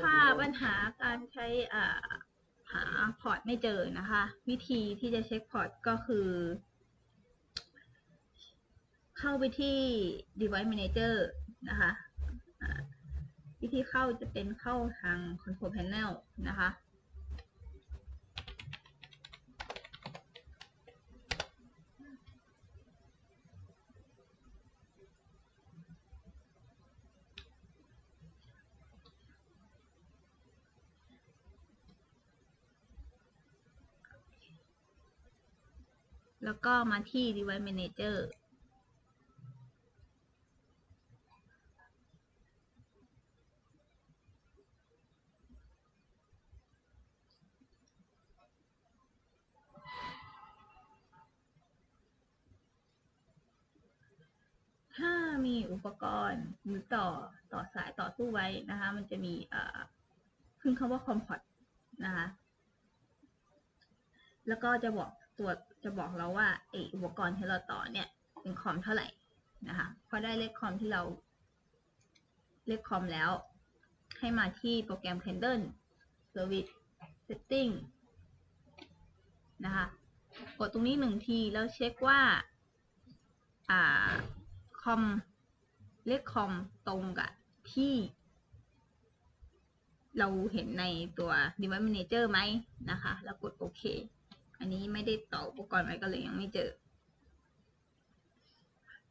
ค่าปัญหาการใช้อ่าหาพอร์ตไม่เจอนะคะ วิธีที่จะเช็คพอร์ตก็คือ เข้าไปที่ device manager นะคะวิธีเข้าจะเป็นเข้าทาง control panel นะคะ แล้วก็มาที่ device manager ถ้ามีอุปกรณ์หรือต่อต่อสายต่อตู้ไว้นะคะ มันจะมีเอ่อขึ้นคำว่า comport นะคะ แล้วก็จะบอก ตัวจะบอกเราว่าไออุปกรณ์ที่เราต่อเนี่ยเป็นคอมเท่าไหร่นะคะพอได้เลขคอมที่เราเลขคอมแล้ว ให้มาที่โปรแกรม Candle Service Setting นะคะกดตรงนี้หนึ่งทีแล้วเช็คว่าอ่าคอมเลขคอมตรงกับที่ เราเห็นในตัว Device Manager ไหมนะคะ แล้วกดโอเค อันนี้ไม่ได้ต่ออุปกรณ์ไว้ก็เลยยังไม่เจอ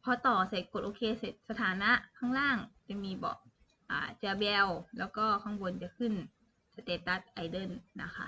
พอต่อเสร็จกดโอเคเสร็จสถานะข้างล่างจะมีบอกอ่าจะเบลแล้วก็ข้างบนจะขึ้นสเตตัสไอเดนนะคะ